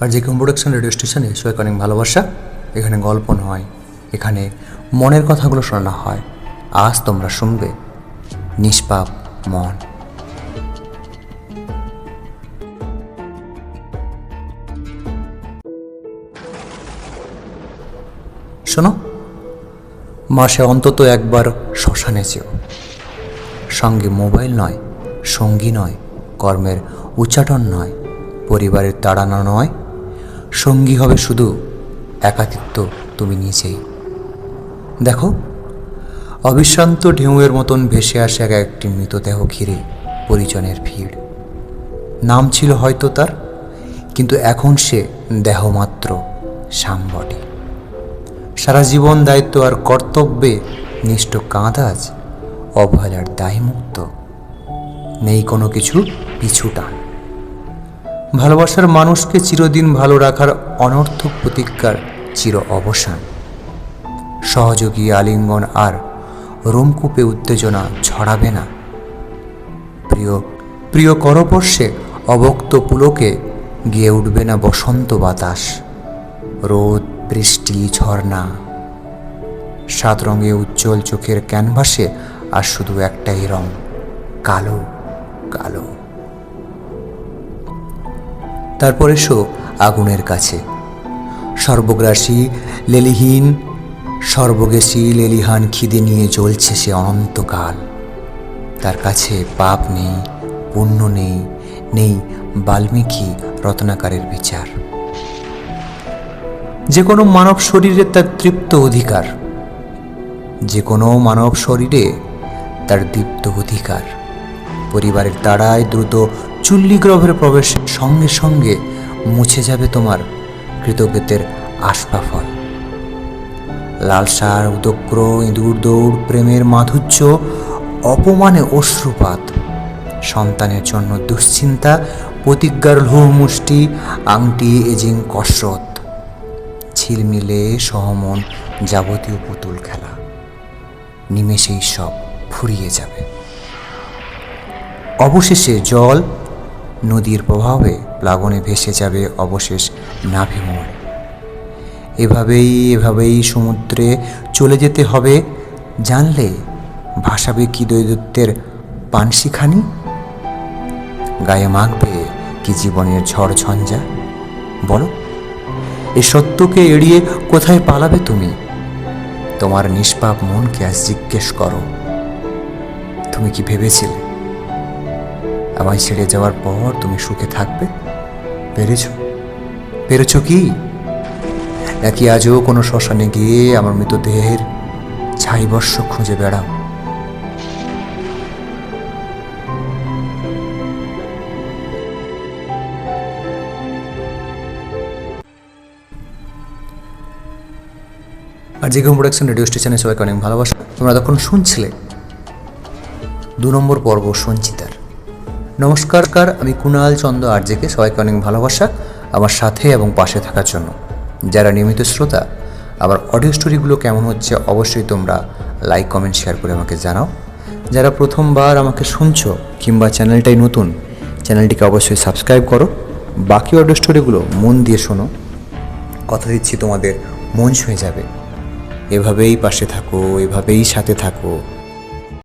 আর যে production radio স্টেশনে সবাইকে অনেক ভালোবাসা, এখানে গল্প নয়, এখানে মনের কথাগুলো শোনানো হয়। আজ তোমরা শুনবে নিষ্পাপ মন। শোনো, মাসে অন্তত একবার শ্মশানে যেও। সঙ্গে মোবাইল নয়, সঙ্গী নয়, কর্মের উচ্চাটন নয়, পরিবারের তাড়ানো নয় সঙ্গী হবে শুধু একাকিত্ব তুমি নিজেই। দেখো, অবিশ্রান্ত ঢেউয়ের মতন ভেসে আসে এক একটি মৃতদেহ ঘিরে পরিজনের ভিড়। নাম ছিল হয়তো তার, কিন্তু এখন সে দেহমাত্র সামবটে। সারা জীবন দায়িত্ব আর কর্তব্যে নিষ্ঠ কাঁদাজ, অবহেলার দায়মুক্ত। নেই কোনো কিছু পিছু টান। ভালোবাসার মানুষকে চিরদিন ভালো রাখার অনর্থক প্রতিজ্ঞার চির অবসান। সহযোগী আলিঙ্গন আর রোমকূপে উত্তেজনা ছড়াবে না। প্রিয় প্রিয় করপর্শে অবক্ত পুলকে গিয়ে উঠবে না বসন্ত বাতাস। রোদ, বৃষ্টি, ঝর্ণা। সাত রঙে উজ্জ্বল চোখের ক্যানভাসে আর শুধু একটাই রং, কালো কালো। তারপর এসো আগুনের কাছে। সর্বগ্রাসী লেলিহীন সর্বগেশী লেলিহান খিদে নিয়ে জ্বলছে সে অনন্তকাল। তার কাছে পাপ নেই, পুণ্য নেই নেই বাল্মীকি রত্নাকারের বিচার। যে কোনো মানব শরীরে তার তৃপ্ত অধিকার, যে কোনো মানব শরীরে তার দীপ্ত অধিকার। পরিবারের তাড়ায় দ্রুত চুল্লিগ্রহের প্রবেশের সঙ্গে সঙ্গে মুছে যাবে তোমার কৃতজ্ঞতের আশপাফল। লালসার উদক্র ইঁদুর দৌড়, প্রেমের মাধুর্য, অপমানে অশ্রুপাত, সন্তানের জন্য দুশ্চিন্তা, প্রতিজ্ঞার লৌহ মুষ্টি আংটি, এজিং কসরত ঝিলমিলে সহমন যাবতীয় পুতুল খেলা। নিমেষেই সব ফুরিয়ে যাবে। অবশেষে জল নদীর প্রভাবে প্লাবনে ভেসে যাবে অবশেষ নাভিমূল এভাবেই এভাবেই সমুদ্রে চলে যেতে হবে। জানলে ভাসাবে কি দৈদত্বের পানশিখানি গায়ে মাখবে কি জীবনের ঝড় ঝঞ্ঝা? বলো, এ সত্যকে এড়িয়ে কোথায় পালাবে তুমি? তোমার নিষ্পাপ মনকে আজ জিজ্ঞেস করো। তুমি কি ভেবেছিলে আমায় ছেড়ে যাওয়ার পর তুমি সুখে থাকবে? পেরেছ? পেরেছ কি? নাকি আজও কোনো শ্মশানে গিয়ে আমার মৃতদেহের ছাইবর্ষ খুঁজে বেড়াও? আর যে প্রোডাকশন রেডিও স্টেশনে সবাইকে অনেক ভালোবাসা। তোমরা তখন শুনছিলে? দু নম্বর পর্ব সঞ্চিতার। নমস্কার কার, আমি কুণাল চন্দ্র আর্যকে সবাইকে অনেক ভালোবাসা আমার সাথে এবং পাশে থাকার জন্য। যারা নিয়মিত শ্রোতা আবার অডিও স্টোরিগুলো কেমন হচ্ছে অবশ্যই তোমরা লাইক, কমেন্ট, শেয়ার করে আমাকে জানাও। যারা প্রথমবার আমাকে শুনছো কিংবা চ্যানেলটাই নতুন, চ্যানেলটিকে অবশ্যই সাবস্ক্রাইব করো। বাকি অডিও স্টোরিগুলো মন দিয়ে শোনো। কথা দিচ্ছি তোমাদের, মন ছুঁয়ে যাবে। এভাবেই পাশে থাকো, এভাবেই সাথে থাকো।